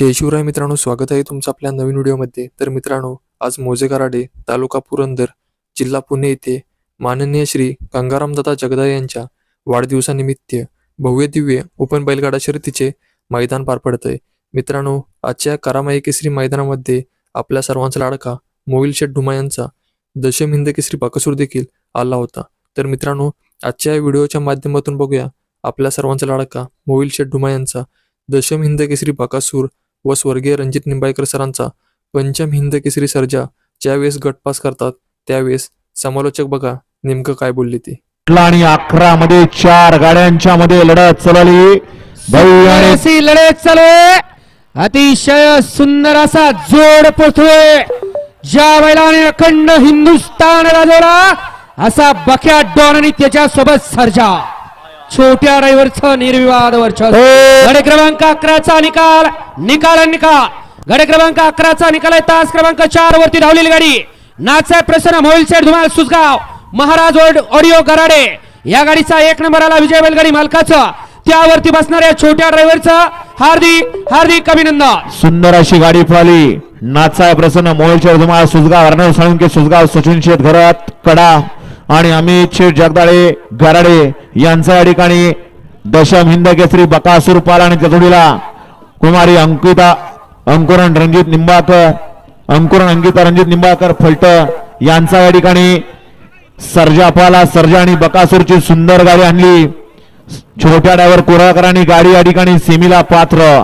जय शिवराय मित्रांनो स्वागत आहे तुमचं आपल्या नवीन व्हिडिओमध्ये. तर मित्रांनो आज मोजे कराडे तालुका पुरंदर जिल्हा पुणे येथे माननीय श्री गंगारामदादा जगदाळे यांच्या वाढदिवसानिमित्त भव्य दिव्य ओपन बैलगाडा शर्यतीचे मैदान पार पडतंय. मित्रांनो आजच्या करामाई केसरी मैदानामध्ये आपल्या सर्वांचा लाडका मोहिल शेठ ढुमा यांचा दशम हिंद केसरी बाकसूर देखील आला होता. तर मित्रांनो आजच्या व्हिडिओच्या माध्यमातून बघूया आपल्या सर्वांचा लाडका मोहिल शेठ ढुमा यांचा दशम हिंद केसरी बाकासूर व स्वर्गीय रणजित निंबाळकर सरांचा पंचम हिंद केसरी सर्जा ज्यावेळेस गटपास करतात त्यावेळेस समालोचक बघा नेमकं काय बोलले ते. आणि अकरा मध्ये चार गाड्यांच्या मध्ये लढत अशी लढत चालू अतिशय सुंदर असा जोड पोचतोय ज्या बैलाने अखंड हिंदुस्थान राजवला असा बख्या डॉन आणि त्याच्या सोबत सर्जा. छोट्या ड्रायव्हरचं निर्विवाद वर्चस्व हो. गडे क्रमांक अकराचा निकाल. निकाल आणि निकाल. गडे क्रमांक अकराचा निकाल आहे. तास क्रमांक चार वरती धावलेली गाडी. नाचा प्रसन्न मोहिल शेठ धुमाळ सुसगाव महाराज ऑडिओ गराडे. या गाडीचा एक नंबर आला विजय बैलगाडी मालकाचं. त्यावरती बसणाऱ्या छोट्या ड्रायव्हरचं हार्दिक हार्दिक अभिनंदन. सुंदर अशी गाडी पळाली. नाचाय प्रसन्न मोहिलचर धुमाळ सुजगाव अर्णव साळुंके सुजगाव सचिन शेठ घरात कडा आणि अमित शेठ जगदाळे गराडे यांचा या ठिकाणी दशम हिंद केसरी बकासूर पाल आणि त्या जोडीला कुमारी अंकिता अंकुरण रणजित निंबाळकर अंकुरण अंकिता रणजित निंबाळकर फलट यांचा या ठिकाणी सर्जा पाला सर्जा आणि बकासूरची सुंदर गाडी आणली. छोट्या डायव्हर कोराळकरांनी गाडी या ठिकाणी सेमीला पात्र.